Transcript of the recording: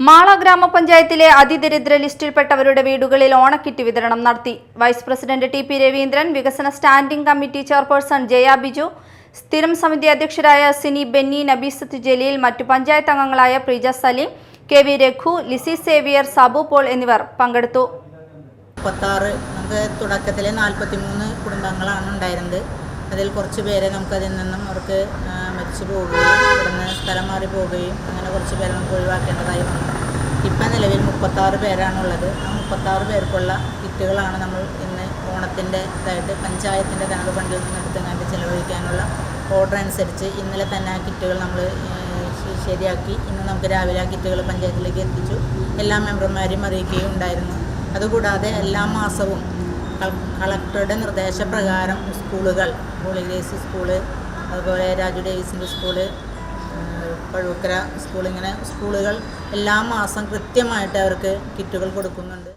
മാള ഗ്രാമപഞ്ചായത്തിലെ അതിദരിദ്ര ലിസ്റ്റിൽപ്പെട്ടവരുടെ വീടുകളിൽ ഓണക്കിറ്റ് വിതരണം നടത്തി. Vice president T P Raveendran വികസന standing committee chairperson Jaya Biju സ്ഥിരം സമിതി അധ്യക്ഷരായ സിനി ബെന്നി നബീസത്ത് ജലീൽ മറ്റു പഞ്ചായത്ത് അംഗങ്ങളായ Preeja Saleem K V Raghu Lissy Xavier Sabu Paul എന്നിവർ പങ്കെടുത്തു. മുപ്പത്താറ് നമുക്ക് മൂന്ന് കുടുംബങ്ങളാണ് ഉണ്ടായിരുന്നത്. അതിൽ കുറച്ച് പേരെ നമുക്കതിൽ നിന്നും അവർക്ക് ആ, മരിച്ചു പോവുകയും ഇവിടുന്ന് സ്ഥലം മാറി പോവുകയും അങ്ങനെ കുറച്ച് പേരെ നമുക്ക് ഒഴിവാക്കേണ്ടതായി വന്നു. ഇപ്പം നിലവിൽ മുപ്പത്താറ് പേരാണുള്ളത്. ആ മുപ്പത്താറ് പേർക്കുള്ള കിറ്റുകളാണ് നമ്മൾ ഇന്ന് ഓണത്തിന്റെ ഇതായിട്ട് പഞ്ചായത്തിന്റെ തനത് ഫണ്ടിൽ നിന്ന് എടുത്തങ്ങാണ്ട് ചിലവഴിക്കാനുള്ള ഓർഡർ അനുസരിച്ച് ഇന്നലെ തന്നെ ആ കിറ്റുകൾ നമ്മൾ ശരിയാക്കി. ഇന്ന് നമുക്ക് രാവിലെ ആ കിറ്റുകൾ പഞ്ചായത്തിലേക്ക് എത്തിച്ചു. എല്ലാ മെമ്പർമാരെയും അറിയിക്കുകയും ഉണ്ടായിരുന്നു. അതുകൂടാതെ എല്ലാ മാസവും കളക്ടറുടെ നിർദ്ദേശപ്രകാരം സ്കൂളുകൾ ഹോളിഗ്രേസ് സ്കൂൾ അതുപോലെ രാജു ഡേവിസിന്റെ സ്കൂൾ പഴുക്കര സ്കൂൾ ഇങ്ങനെ സ്കൂളുകൾ എല്ലാ മാസം കൃത്യമായിട്ട് അവർക്ക് കിറ്റുകൾ കൊടുക്കുന്നുണ്ട്.